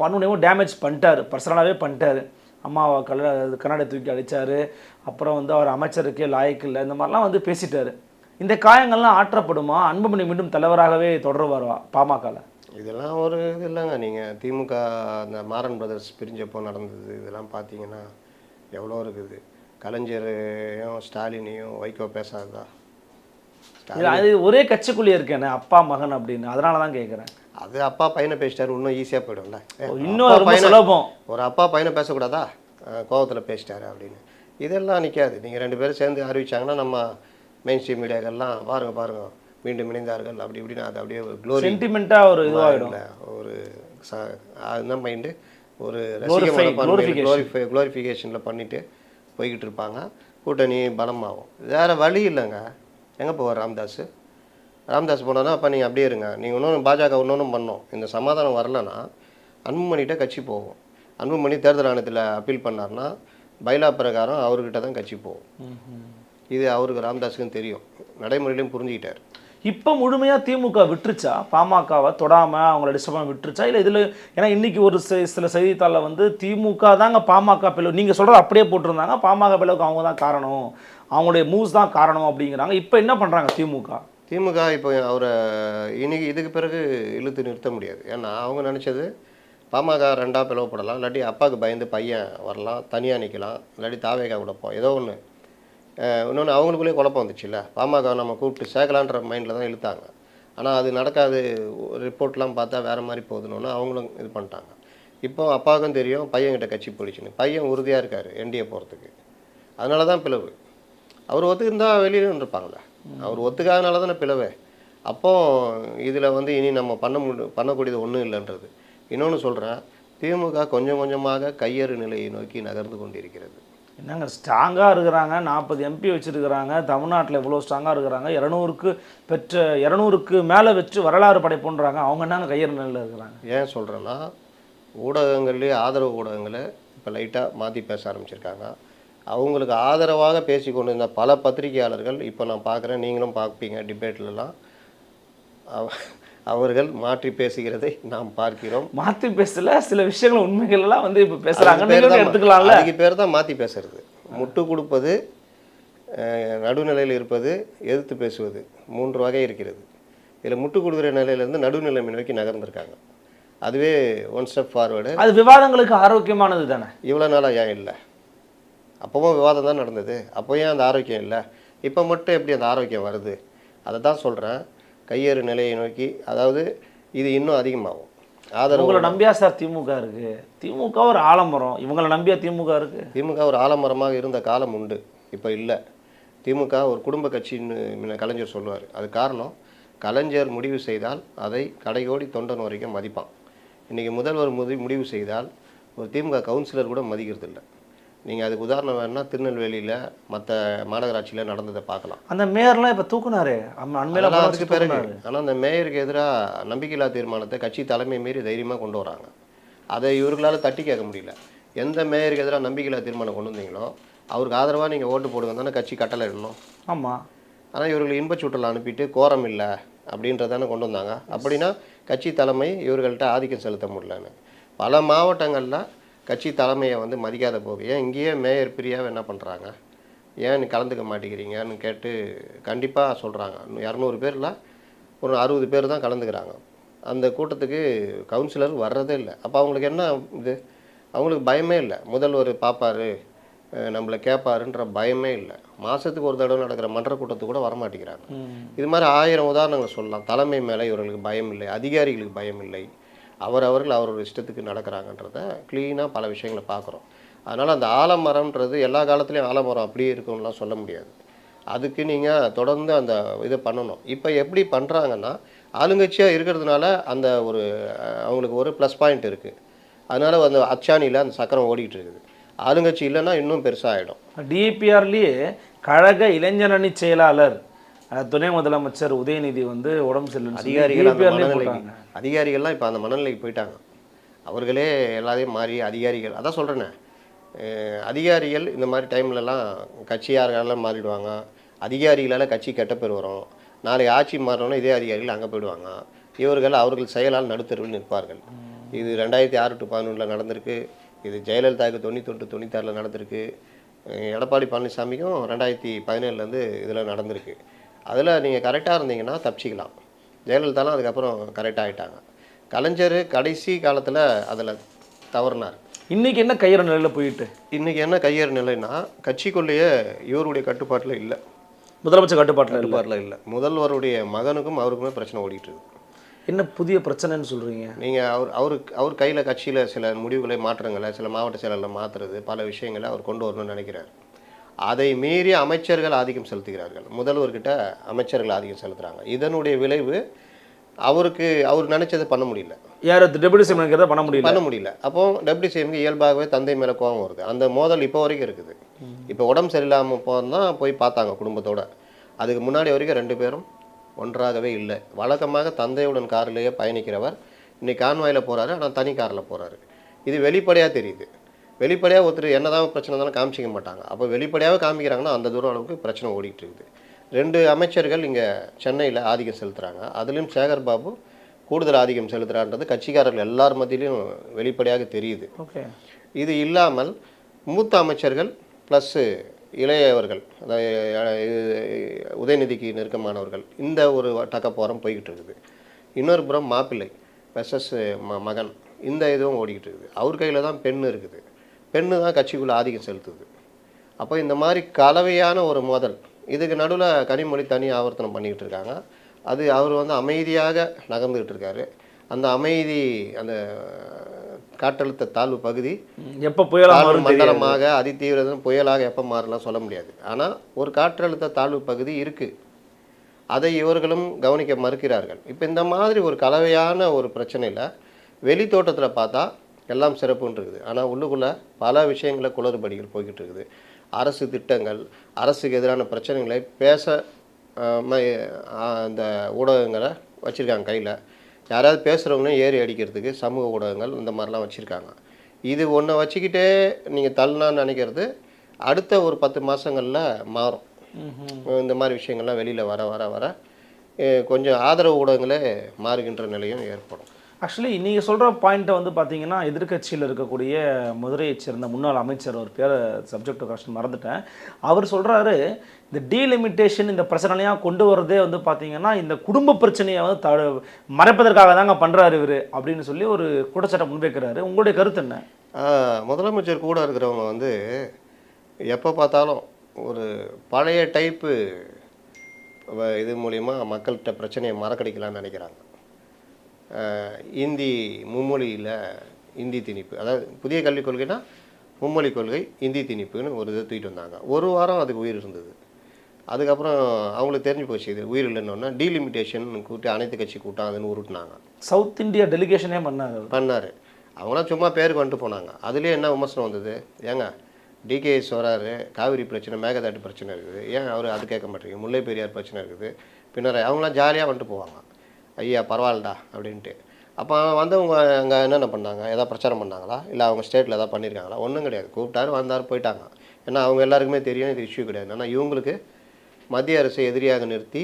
பண்ணுனையோ டேமேஜ் பண்ணிட்டார். பர்சனலாகவே பண்ணிட்டாரு. அம்மாவை கல்ல கண்ணாடி தூக்கி அடித்தார் அப்புறம் வந்து அவர் அமைச்சருக்கே லாயக்கு இல்லை இந்த மாதிரிலாம் வந்து பேசிட்டாரு. இந்த காயங்கள்லாம் ஆற்றப்படுமா? அன்புமணி மீண்டும் தலைவராகவே தொடருவாரா பாமகவில் இதெல்லாம் ஒரு இது இல்லைங்க. நீங்கள் திமுக அந்த மாறன் பிரதர்ஸ் பிரிஞ்சப்போ நடந்தது இதெல்லாம் பார்த்தீங்கன்னா எவ்வளோ இருக்குது? கலைஞரையும் ஸ்டாலினையும் வைகோ பேசாததா? அது ஒரே கட்சிக்குள்ளேயே இருக்கேனே அப்பா மகன் அப்படின்னு. அதனால தான் கேட்குறேன் அது அப்பா பையனை பேசிட்டாரு இன்னும் ஈஸியாக போயிடும்ல. இன்னும் பையனை- ஒரு அப்பா பையனை பேசக்கூடாதா? கோவத்தில் பேசிட்டாரு அப்படின்னு. இதெல்லாம் நிற்காது நீங்கள் ரெண்டு பேரும் சேர்ந்து அறிவிச்சாங்கன்னா நம்ம மெயின் ஸ்ட்ரீம் மீடியாக்கள்லாம் பாருங்க பாருங்க. மீண்டும் இணைந்தார்கள் அப்படி இப்படின்னு அது அப்படியே ஒரு க்ளோரி சென்டிமெண்ட்டாக ஒரு இதுவாகிடும் ஒரு ச அதுதான் மைண்டு ஒரு. குளோரிஃபை குளோரிஃபிகேஷனில் பண்ணிட்டு போய்கிட்டு இருப்பாங்க. கூட்டணி பலமாகும். வேற வழி இல்லைங்க. எங்கே போவார் ராம்தாஸ்? ராம்தாஸ் போனான்னா அப்போ நீங்கள் அப்படியே இருங்க. நீங்கள் இன்னொன்று பாஜக இன்னொன்றும் பண்ணோம். இந்த சமாதானம் வரலன்னா அன்புமணிகிட்ட கட்சி போகும். அன்புமணி தேர்தல் ஆணையத்தில் அப்பீல் பண்ணார்னா பைலா பிரகாரம் அவர்கிட்ட தான் கட்சி போகும். இது அவருக்கு ராம்தாஸுக்கும் தெரியும். நடைமுறையிலையும் புரிஞ்சுக்கிட்டார். இப்போ முழுமையாக திமுக விட்டுருச்சா? பாமகவை தொடாமல் அவங்கள டிஸ்டர்ப் பண்ண விட்டுருச்சா? இல்லை இதில் ஏன்னா இன்னைக்கு ஒரு சில செய்தித்தாளில் வந்து திமுக தாங்க பாமக பிளவு. நீங்கள் சொல்கிறது அப்படியே போட்டிருந்தாங்க. பாமக பிளவுக்கு அவங்க தான் காரணம். அவங்களுடைய மூவ்ஸ் தான் காரணம் அப்படிங்கிறாங்க. இப்போ என்ன பண்ணுறாங்க திமுக? திமுக இப்போ அவரை இன்னைக்கு இதுக்கு பிறகு இழுத்து நிறுத்த முடியாது. ஏன்னா அவங்க நினச்சது பாமக ரெண்டாக பிளவுபடலாம் இல்லாட்டி அப்பாவுக்கு பயந்து பையன் வரலாம் தனியாக நிற்கலாம் இல்லாட்டி தாவேகா கூட ஏதோ ஒன்று இன்னொன்று அவங்களுக்குள்ளேயே குழப்பம் வந்துச்சுல்ல. பாமக நம்ம கூப்பிட்டு சேர்க்கலான்ற மைண்டில் தான் இழுத்தாங்க. ஆனால் அது நடக்காது. ரிப்போர்ட்லாம் பார்த்தா வேறு மாதிரி போகுதுன்னு அவங்களும் இது பண்ணிட்டாங்க. இப்போ அப்பாவுக்கும் தெரியும் பையன்கிட்ட கட்சி போயிடுச்சுன்னு. பையன் உறுதியாக இருக்கார் என்டிஏ போகிறதுக்கு அதனால தான் பிளவு. அவர் ஒத்துக்கிருந்தா வெளியே இருப்பாங்களே அவர் ஒத்துக்காதனால தானே பிளவே. அப்போ இதில் வந்து இனி நம்ம பண்ண முடி பண்ணக்கூடியது ஒன்றும் இல்லைன்றது. இன்னொன்று சொல்கிறேன் திமுக கொஞ்சம் கொஞ்சமாக கையறு நிலையை நோக்கி நகர்ந்து கொண்டிருக்கிறது. என்னங்க ஸ்ட்ராங்காக இருக்கிறாங்க நாற்பது எம்பி வச்சுருக்கிறாங்க தமிழ்நாட்டில் எவ்வளோ ஸ்ட்ராங்காக இருக்கிறாங்க இரநூறுக்கு பெற்ற இரநூறுக்கு மேலே வச்சு வரலாறு படைப்புன்றாங்க அவங்க என்னங்க கையறு நிலையில் இருக்கிறாங்க? ஏன் சொல்கிறேன்னா ஊடகங்கள்லேயே ஆதரவு ஊடகங்களை இப்போ லைட்டாக மாற்றி பேச ஆரம்பிச்சிருக்காங்க. அவங்களுக்கு ஆதரவாக பேசி கொண்டு இருந்த பல பத்திரிகையாளர்கள் இப்போ நான் பார்க்குறேன் நீங்களும் பார்ப்பீங்க டிபேட்லலாம் அவ- அவர்கள் மாற்றி பேசுகிறதை நாம் பார்க்கிறோம். மாற்றி பேசல சில விஷயங்கள் உண்மைகள் எல்லாம் வந்து இப்போ பேசுகிறாங்க எடுத்துக்கலாம்ல? அதுக்கு பேர் தான் மாற்றி பேசுறது. முட்டு கொடுப்பது நடுநிலையில் இருப்பது எதிர்த்து பேசுவது மூன்று வகை இருக்கிறது. இதில் முட்டு கொடுக்குற நிலையிலேருந்து நடுநிலைமை நோக்கி நகர்ந்திருக்காங்க. அதுவே ஒன் ஸ்டெப் ஃபார்வேர்டு அது விவாதங்களுக்கு ஆரோக்கியமானது தானே? இவ்வளோ நாளாக ஏன் இல்லை? அப்பவும் விவாதம் தான் நடந்தது. அப்போ ஏன் அந்த ஆரோக்கியம் இல்லை? இப்போ மட்டும் எப்படி அந்த ஆரோக்கியம் வருது? அதை தான் சொல்கிறேன் கையேறு நிலையை நோக்கி அதாவது இது இன்னும் அதிகமாகும். ஆதரவு உங்களை நம்பியா சார் திமுக இருக்கு? திமுக ஒரு ஆலமரம். இவங்களை நம்பியா திமுக இருக்கு? திமுக ஒரு ஆலமரமாக இருந்த காலம் உண்டு. இப்போ இல்லை. திமுக ஒரு குடும்ப கட்சின்னு கலைஞர் சொல்லுவார். அது காரணம் கலைஞர் முடிவு செய்தால் அதை கடையோடி தொண்டன் வரைக்கும் மதிப்பான். இன்றைக்கி முதல்வர் முடி முடிவு செய்தால் ஒரு திமுக கவுன்சிலர் கூட மதிக்கிறது இல்லை நீங்கள் அதுக்கு உதாரணம் வேணும்னா திருநெல்வேலியில் மற்ற மாநகராட்சியில் நடந்ததை பார்க்கலாம். அந்த மேயர்லாம் இப்போ தூக்குனாரு. அதுக்கு பிறகு. ஆனால் அந்த மேயருக்கு எதிராக நம்பிக்கையில்லா தீர்மானத்தை கட்சி தலைமை மீறி தைரியமாக கொண்டு வராங்க. அதை இவர்களால் தட்டி கேட்க முடியல. எந்த மேயருக்கு எதிராக நம்பிக்கையில்லா தீர்மானம் கொண்டு வந்தீங்களோ அவருக்கு ஆதரவாக நீங்கள் ஓட்டு போடுங்க தானே கட்சி கட்டளை இடணும். ஆமா. ஆனால் இவர்கள் இன்பச்சுற்றல் அனுப்பிட்டு கோரம் இல்லை அப்படின்றதானே கொண்டு வந்தாங்க. அப்படின்னா கட்சி தலைமை இவர்கள்ட்ட ஆதிக்கம் செலுத்த முடியலன்னு. பல மாவட்டங்களில் கட்சி தலைமையை வந்து மதிக்காத ஏன் இங்கேயே மேயர் பிரியாவை என்ன பண்ணுறாங்க ஏன் நீ கலந்துக்க மாட்டேங்கிறீங்கன்னு கேட்டு கண்டிப்பாக சொல்கிறாங்க இரநூறு பேரில் ஒரு அறுபது பேர் தான் கலந்துக்கிறாங்க. அந்த கூட்டத்துக்கு கவுன்சிலர் வர்றதே இல்லை. அப்போ அவங்களுக்கு என்ன இது? அவங்களுக்கு பயமே இல்லை. முதல்வர் பார்ப்பாரு நம்மளை கேட்பாருன்ற பயமே இல்லை. மாதத்துக்கு ஒரு தடவை நடக்கிற மன்ற கூட்டத்துக்கு கூட வரமாட்டேங்கிறாங்க இது மாதிரி ஆயிரம் உதாரணங்களை சொல்லலாம். தலைமை மேலே இவர்களுக்கு பயம் இல்லை அதிகாரிகளுக்கு பயம் இல்லை. அவரவர்கள் அவரோட இஷ்டத்துக்கு நடக்கிறாங்கன்றத க்ளீனாக பல விஷயங்களை பார்க்குறோம். அதனால் அந்த ஆலமரம்ன்றது எல்லா காலத்துலேயும் ஆலமரம் அப்படியே இருக்கும்லாம் சொல்ல முடியாது. அதுக்கு நீங்கள் தொடர்ந்து அந்த இதை பண்ணணும். இப்போ எப்படி பண்ணுறாங்கன்னா ஆளுங்கட்சியாக இருக்கிறதுனால அந்த ஒரு அவங்களுக்கு ஒரு ப்ளஸ் பாயிண்ட் இருக்குது அதனால் அந்த அச்சாணியில் அந்த சக்கரம் ஓடிட்டு இருக்குது. ஆளுங்கட்சி இல்லைன்னா இன்னும் பெருசாகிடும் டிபிஆர்லேயே கழக இளைஞரணி செயலாளர் துணை முதலமைச்சர் உதயநிதி வந்து உடம்பு சரியில்லைன்னு சொல்லி அதிகாரிகள் அதிகாரிகள்லாம் இப்போ அந்த மனநிலைக்கு போயிட்டாங்க. அவர்களே எல்லாத்தையும் மாறி அதிகாரிகள் அதான் சொல்கிறேனே அதிகாரிகள் இந்த மாதிரி டைம்லலாம் கட்சியார்களெல்லாம் மாறிடுவாங்க. அதிகாரிகளால் கட்சி கெட்ட பேர் வரும். நாளை ஆட்சி மாறணும்னா இதே அதிகாரிகள் அங்கே போயிடுவாங்க. இவர்கள் அவர்கள் செயலால் நடுத்தருவில் நிற்பார்கள். இது ரெண்டாயிரத்தி ஆறு டு பதினொன்றில் நடந்திருக்கு. இது ஜெயலலிதாவுக்கு தொண்ணூத்தொட்டு தொண்ணூத்தாறில் நடந்திருக்கு. எடப்பாடி பழனிசாமிக்கும் ரெண்டாயிரத்தி பதினேழுலேருந்து இதில் நடந்திருக்கு. அதில் நீங்கள் கரெக்டாக இருந்தீங்கன்னா தப்பிச்சிக்கலாம். ஜெயலலிதாலாம் அதுக்கப்புறம் கரெக்டாக ஆகிட்டாங்க கலைஞர் கடைசி காலத்தில் அதில் தவறினார். இன்னைக்கு என்ன கையிற நிலையில போயிட்டு? இன்றைக்கி என்ன கையேறு நிலைன்னா கட்சிக்குள்ளேயே இவருடைய கட்டுப்பாட்டில் இல்லை. முதலமைச்சர் கட்டுப்பாட்டில் கட்டுப்பாட்டில் இல்லை. முதல்வருடைய மகனுக்கும் அவருக்குமே பிரச்சனை ஓடிட்டு இருக்கு. என்ன புதிய பிரச்சனைன்னு சொல்றீங்க? நீங்கள் அவர் அவருக்கு அவர் கையில் கட்சியில் சில முடிவுகளை மாற்றங்களை சில மாவட்ட செயலரில் மாற்றுறது பல விஷயங்களை அவர் கொண்டு வரணும்னு நினைக்கிறார். அதை மீறி அமைச்சர்கள் ஆதிக்கம் செலுத்துகிறார்கள். முதல்வர்கிட்ட அமைச்சர்கள் ஆதிக்கம் செலுத்துகிறாங்க இதனுடைய விளைவு அவருக்கு அவர் நினைச்சதை பண்ண முடியல. யார்? டெபுட்டி சிஎம் நினைக்கிறத பண்ண முடியல. பண்ண முடியல. அப்போ டெப்டி சிஎம்க்கு இயல்பாகவே தந்தை மேலே கோபம் வருது. அந்த மோதல் இப்போ வரைக்கும் இருக்குது. இப்போ உடம்பு சரியில்லாமல் போனால் போய் பார்த்தாங்க குடும்பத்தோட. அதுக்கு முன்னாடி வரைக்கும் ரெண்டு பேரும் ஒன்றாகவே இல்லை. வழக்கமாக தந்தையுடன் காரிலேயே பயணிக்கிறவர் இன்னைக்கு கான்வாயில் போகிறாரு ஆனால் தனி காரில் போகிறாரு இது வெளிப்படையாக தெரியுது. வெளிப்படையாக ஒருத்தர் என்னதான் பிரச்சனை இருந்தாலும் காமிச்சிக்க மாட்டாங்க. அப்போ வெளிப்படையாகவே காமிக்கிறாங்கன்னா அந்த தூரம் அளவுக்கு பிரச்சனை ஓடிட்டு இருக்குது. ரெண்டு அமைச்சர்கள் இங்கே சென்னையில் ஆதிக்கம் செலுத்துகிறாங்க அதுலேயும் சேகர் பாபு கூடுதல் ஆதிக்கம் செலுத்துகிறான்றது கட்சிக்காரர்கள் எல்லார் மத்தியிலையும் வெளிப்படையாக தெரியுது. ஓகே. இது இல்லாமல் மூத்த அமைச்சர்கள் ப்ளஸ்ஸு இளையவர்கள் அதாவது உதயநிதிக்கு நெருக்கமானவர்கள் இந்த ஒரு டக்கப்போரம் போய்கிட்டு இருக்குது. இன்னொரு புறம் மாப்பிள்ளை வெர்சஸ் ம மகன் இந்த இதுவும் ஓடிக்கிட்டு இருக்குது. அவர் கையில் தான் பெண் இருக்குது. பெண்ணு தான் கட்சிக்குள்ளே ஆதிக்கம் செலுத்துது. அப்போ இந்த மாதிரி கலவையான ஒரு மோதல் இதுக்கு நடுவில் கனிமொழி தனி ஆவர்த்தனம் பண்ணிக்கிட்டு இருக்காங்க. அது அவர் வந்து அமைதியாக நகர்ந்துக்கிட்டு இருக்காரு. அந்த அமைதி அந்த காற்றழுத்த தாழ்வு பகுதி எப்போ புயலா தாழ்வு மாறும் தெரியாது. மண்டலமாக அதிதீவிர புயலாக எப்போ மாறலாம் சொல்ல முடியாது. ஆனால் ஒரு காற்றழுத்த தாழ்வு பகுதி இருக்குது அதை இவர்களும் கவனிக்க மறுக்கிறார்கள். இப்போ இந்த மாதிரி ஒரு கலவையான ஒரு பிரச்சனையில் வெளி தோட்டத்தில் பார்த்தா எல்லாம் சிறப்புன்னு இருக்குது. ஆனால் உள்ளுக்குள்ளே பல விஷயங்களை குளறுபடிகள் போய்கிட்டு இருக்குது. அரசு திட்டங்கள் அரசுக்கு எதிரான பிரச்சனைகளை பேச இந்த ஊடகங்களை வச்சுருக்காங்க கையில். யாராவது பேசுகிறவங்க ஏறி அடிக்கிறதுக்கு சமூக ஊடகங்கள் இந்த மாதிரிலாம் வச்சுருக்காங்க. இது ஒன்றை வச்சுக்கிட்டே நீங்கள் தள்ளலான்னு நினைக்கிறது அடுத்த ஒரு பத்து மாதங்களில் மாறும். இந்த மாதிரி விஷயங்கள்லாம் வெளியில் வர வர வர கொஞ்சம் ஆதரவு ஊடகங்களே மாறுகின்ற நிலையும் ஏற்படும். ஆக்சுவலி நீங்கள் சொல்கிற பாயிண்ட்டை வந்து பார்த்தீங்கன்னா எதிர்க்கட்சியில் இருக்கக்கூடிய மதுரையைச் சேர்ந்த முன்னாள் அமைச்சர் ஒரு பேர் சப்ஜெக்ட் கஷ்டம் மறந்துட்டேன். அவர் சொல்கிறாரு இந்த டீலிமிட்டேஷன் இந்த பிரச்சனையாக கொண்டு வரதே வந்து பார்த்தீங்கன்னா இந்த குடும்ப பிரச்சனையை வந்து த மறைப்பதற்காக தாங்க பண்ணுறாரு இவர் அப்படின்னு சொல்லி ஒரு குற்றச்சாட்டை முன்வைக்கிறாரு. உங்களுடைய கருத்து என்ன? முதலமைச்சர் கூட இருக்கிறவங்க வந்து எப்போ பார்த்தாலும் ஒரு பழைய டைப்பு இது மூலிமா மக்கள்கிட்ட பிரச்சனையை மறக்கடிக்கலாம்னு நினைக்கிறாங்க. இந்தி மும்மொழியில் இந்தி திணிப்பு. அதாவது புதிய கல்விக் கொள்கைனா மும்மொழி கொள்கை இந்தி திணிப்புன்னு ஒரு இதை தூக்கிட்டு வந்தாங்க. ஒரு வாரம் அதுக்கு உயிர் இருந்தது. அதுக்கப்புறம் அவங்களுக்கு தெரிஞ்சு போச்சு இது உயிர் இல்லைன்னொன்னா டீலிமிட்டேஷன் கூட்டி அனைத்து கட்சி கூட்டம் அதுன்னு உருட்டுனாங்க சவுத் இந்தியா டெலிகேஷனே பண்ணாங்க பண்ணார். அவங்களாம் சும்மா பேருக்கு வந்துட்டு போனாங்க. அதுலேயே என்ன விமர்சனம் வந்தது? ஏங்க டிகேஎஸ் வராரு காவிரி பிரச்சனை மேகதாட்டு பிரச்சனை இருக்குது. ஏன் அவர் அது கேட்க மாட்டேங்க முல்லை பெரியார் பிரச்சனை இருக்குது. பின்னர் அவங்களாம் ஜாலியாக வந்துட்டு போவாங்க. ஐயா பரவாயில்லடா அப்படின்ட்டு. அப்போ வந்தவங்க அங்கே என்னென்ன பண்ணாங்க? ஏதாவது பிரச்சாரம் பண்ணாங்களா? இல்லை அவங்க ஸ்டேட்டில் எதாவது பண்ணியிருக்காங்களா ஒன்றும் கிடையாது. கூப்பிட்டாரு வந்தார் போயிட்டாங்க. ஏன்னா அவங்க எல்லாருக்குமே தெரியும் இது இஷ்யூ கிடையாது. ஆனால் இவங்களுக்கு மத்திய அரசை எதிரியாக நிறுத்தி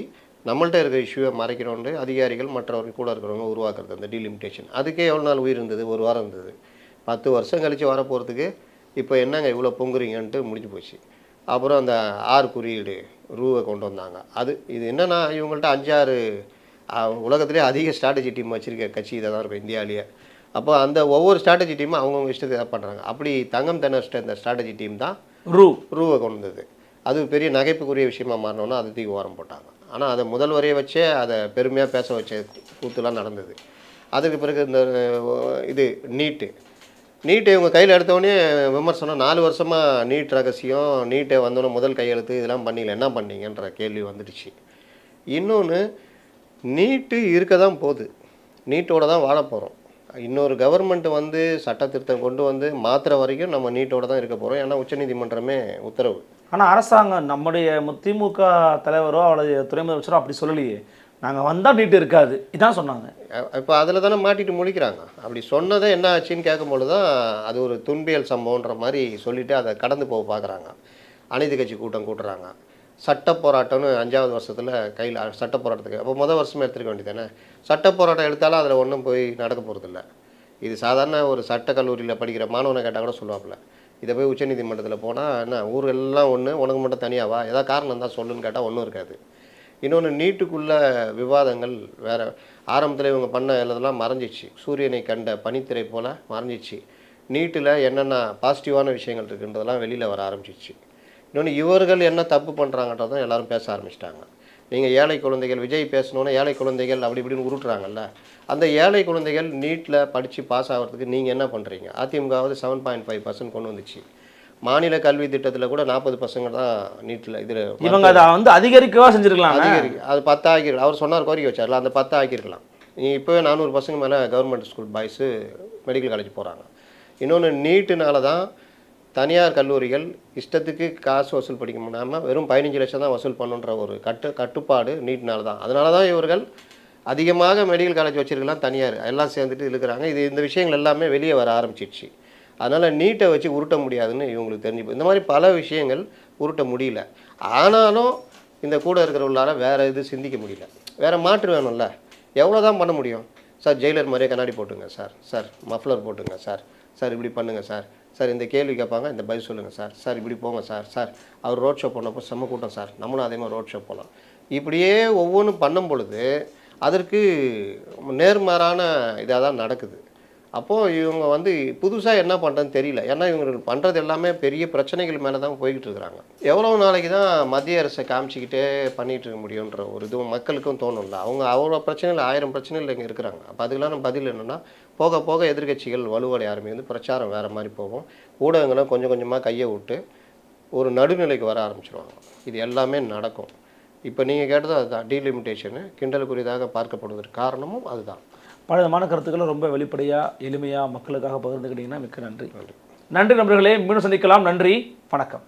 நம்மள்ட்ட இருக்கிற இஷ்யூவை மறைக்கிறோன்னு அதிகாரிகள் மற்றவர்கள் கூட இருக்கிறவங்க உருவாக்குறது அந்த டீலிமிட்டேஷன் அதுக்கே எவ்வளோ நாள் உயிர் இருந்தது? ஒரு வாரம் இருந்தது. பத்து வருஷம் கழித்து வர போகிறதுக்கு இப்போ என்னங்க இவ்வளோ பொங்குறீங்கன்ட்டு முடிஞ்சு போச்சு. அப்புறம் அந்த ஆறு குறியீடு ரூவை கொண்டு வந்தாங்க. அது இது என்னென்னா இவங்கள்ட்ட அஞ்சாறு உலகத்திலே அதிக ஸ்ட்ராட்டஜி டீம் வச்சுருக்க கட்சி இதை தான் இருக்கும் இந்தியாவிலேயே. அப்போ அந்த ஒவ்வொரு ஸ்ட்ராட்டஜி டீமும் அவங்கவுங்க இஷ்டத்துக்கு தான் பண்ணுறாங்க அப்படி தங்கம் தென்னஸ்ட இந்த ஸ்ட்ராட்டஜி டீம் தான் ரூ. ரூவை கொண்டு வந்தது. அது பெரிய நகைப்புக்குரிய விஷயமா மாறினோன்னா அதை தூக்கி ஓரம் போட்டாங்க. ஆனால் அதை முதல்வரையே வச்சே அதை பெருமையாக பேச வச்ச கூத்துலாம் நடந்தது. அதுக்கு பிறகு இந்த இது நீட்டு நீட்டை இவங்க கையில் எடுத்தோடனே விமர்சனம் நாலு வருஷமாக நீட் ரகசியம் நீட்டை வந்தோடனே முதல் கையெழுத்து இதெல்லாம் பண்ணீங்களா என்ன பண்ணீங்கன்ற கேள்வி வந்துடுச்சு. இன்னொன்று நீட்டு இருக்க தான் போகுது. நீட்டோட தான் வாழ போகிறோம் இன்னொரு கவர்மெண்ட் வந்து சட்ட திருத்தம் கொண்டு வந்து மாற்றுற வரைக்கும் நம்ம நீட்டோட தான் இருக்க போகிறோம் ஏன்னா உச்சநீதிமன்றமே உத்தரவு. ஆனால் அரசாங்கம் நம்முடைய திமுக தலைவரோ அல்லது துணை முதலமைச்சரோ அப்படி சொல்லலையே. நாங்கள் வந்தால் நீட்டு இருக்காது. இதான் சொன்னாங்க. இப்போ அதில் தானே மாட்டிட்டு முழிக்கிறாங்க அப்படி சொன்னதை என்ன ஆச்சுன்னு கேட்கும்பொழுது தான் அது ஒரு துன்பியல் சம்பவன்ற மாதிரி சொல்லிட்டு அதை கடந்து போக பார்க்குறாங்க அனைத்து கட்சி கூட்டம் கூட்டுறாங்க. சட்ட போராட்டம்னு அஞ்சாவது வருஷத்தில் கையில் சட்ட போராட்டத்துக்கு அப்போ முதல் வருஷமே எடுத்துருக்க வேண்டியதானே சட்ட போராட்டம் எடுத்தாலும் அதில் ஒன்றும் போய் நடக்க போகிறதில்ல இது சாதாரண ஒரு சட்ட கல்லூரியில் படிக்கிற மாணவனை கேட்டால் கூட சொல்லுவாப்புல இதை போய் உச்சநீதிமன்றத்தில் போனால் என்ன ஊர் எல்லாம் ஒன்று உனக்கு மட்டும் தனியாவா ஏதாவது காரணம் தான் சொல்லுன்னு கேட்டால் ஒன்றும் இருக்காது. இன்னொன்று நீட்டுக்குள்ள விவாதங்கள் வேறு ஆரம்பத்தில் இவங்க பண்ண இதெல்லாம் மறைஞ்சிச்சு. சூரியனை கண்ட பனித்திரை போல் மறைஞ்சிச்சு. நீட்டில் என்னென்ன பாசிட்டிவான விஷயங்கள் இருக்குன்றதெல்லாம் வெளியில் வர ஆரம்பிச்சிச்சு. இன்னொன்று இவர்கள் என்ன தப்பு பண்ணுறாங்கன்றதும் எல்லாரும் பேச ஆரம்பிச்சிட்டாங்க. நீங்கள் ஏழை குழந்தைகள் விஜய் பேசணுன்னா ஏழை குழந்தைகள் அப்படி இப்படின்னு உருட்டுறாங்கல்ல. அந்த ஏழை குழந்தைகள் நீட்டில் படித்து பாஸ் ஆகிறதுக்கு நீங்கள் என்ன பண்ணுறீங்க அதிமுகவது செவன் பாயிண்ட் ஃபைவ் பர்சன்ட் கொண்டு வந்துச்சு. மாநில கல்வி திட்டத்தில் கூட நாற்பது பசங்க தான் நீட்டில் இதில் இவங்க அதை வந்து அதிகரிக்கவா செஞ்சிருக்கலாம் அதிகரிக்கு அது பத்து ஆக்கிருக்கலாம் அவர் சொன்னார் கோரிக்கை வச்சார்ல அந்த பத்து ஆக்கியிருக்கலாம் நீ இப்போவே நானூறு பசங்க மேலே government school boys medical college போகிறாங்க இன்னொன்று நீட்டுனால தான் தனியார் கல்லூரிகள் இஷ்டத்துக்கு காசு வசூல் படிக்க முடியாமல் வெறும் பதினஞ்சு லட்சம் தான் வசூல் பண்ணுன்ற ஒரு கட்டு கட்டுப்பாடு நீட்னால தான். அதனால தான் இவர்கள் அதிகமாக மெடிக்கல் காலேஜ் வச்சிருக்கலாம் தனியார். எல்லாம் சேர்ந்துட்டு இருக்கிறாங்க இது இந்த விஷயங்கள் எல்லாமே வெளியே வர ஆரம்பிச்சிடுச்சு. அதனால் நீட்டை வச்சு உருட்ட முடியாதுன்னு இவங்களுக்கு தெரிஞ்சு இந்த மாதிரி பல விஷயங்கள் உருட்ட முடியல. ஆனாலும் இந்த கூட இருக்கிறவங்களால வேறு இது சிந்திக்க முடியல. வேறு மாற்று வேணும்ல. எவ்வளோ தான் பண்ண முடியும்? சார் ஜெயிலர் மாதிரியே கண்ணாடி போட்டுங்க சார். சார் மஃப்ளர் போட்டுங்க சார். சார் இப்படி பண்ணுங்கள் சார். சார் இந்த கேள்வி கேட்பாங்க இந்த பதில் சொல்லுங்கள் சார். சார் இப்படி போங்க சார். சார் அவர் ரோட் ஷோ போனப்போ செம்ம கூட்டம் சார். நம்மளும் அதே மாதிரி ரோட் ஷோ போகலாம் இப்படியே ஒவ்வொன்றும் பண்ணும் பொழுது அதற்கு நேர்மாறான இதாக தான் நடக்குது. அப்போது இவங்க வந்து புதுசாக என்ன பண்ணுறதுன்னு தெரியல. ஏன்னா இவங்க பண்ணுறது எல்லாமே பெரிய பிரச்சனைகள் மேலே தான் போய்கிட்டு இருக்கிறாங்க. எவ்வளோ நாளைக்கு தான் மத்திய அரசை காமிச்சிக்கிட்டே பண்ணிகிட்டு இருக்க முடியுன்ற ஒரு இதுவும் மக்களுக்கும் தோணும்ல. அவங்க அவ்வளோ பிரச்சனைகள் ஆயிரம் பிரச்சனைகள் இங்கே இருக்கிறாங்க. அப்போ அதுக்கெல்லாம் பதில் என்னென்னா போக போக எதிர்க்கட்சிகள் வலுவடை ஆரம்பிக்குது பிரச்சாரம் வேறு மாதிரி போகும். ஊடகங்களும் கொஞ்சம் கொஞ்சமாக கையை விட்டு ஒரு நடுநிலைக்கு வர ஆரம்பிச்சிருவாங்க. இது எல்லாமே நடக்கும். இப்போ நீங்கள் கேட்டது அதுதான். டீலிமிட்டேஷனு கிண்டலுக்குரியதாக பார்க்கப்படுவதற்கு காரணமும் அதுதான். பலவிதமான கருத்துக்களை ரொம்ப வெளிப்படையாக எளிமையாக மக்களுக்காக பகிர்ந்துக்கிட்டீங்கன்னா மிக்க நன்றி. நன்றி நண்பர்களே. மீண்டும் சந்திக்கலாம். நன்றி. வணக்கம்.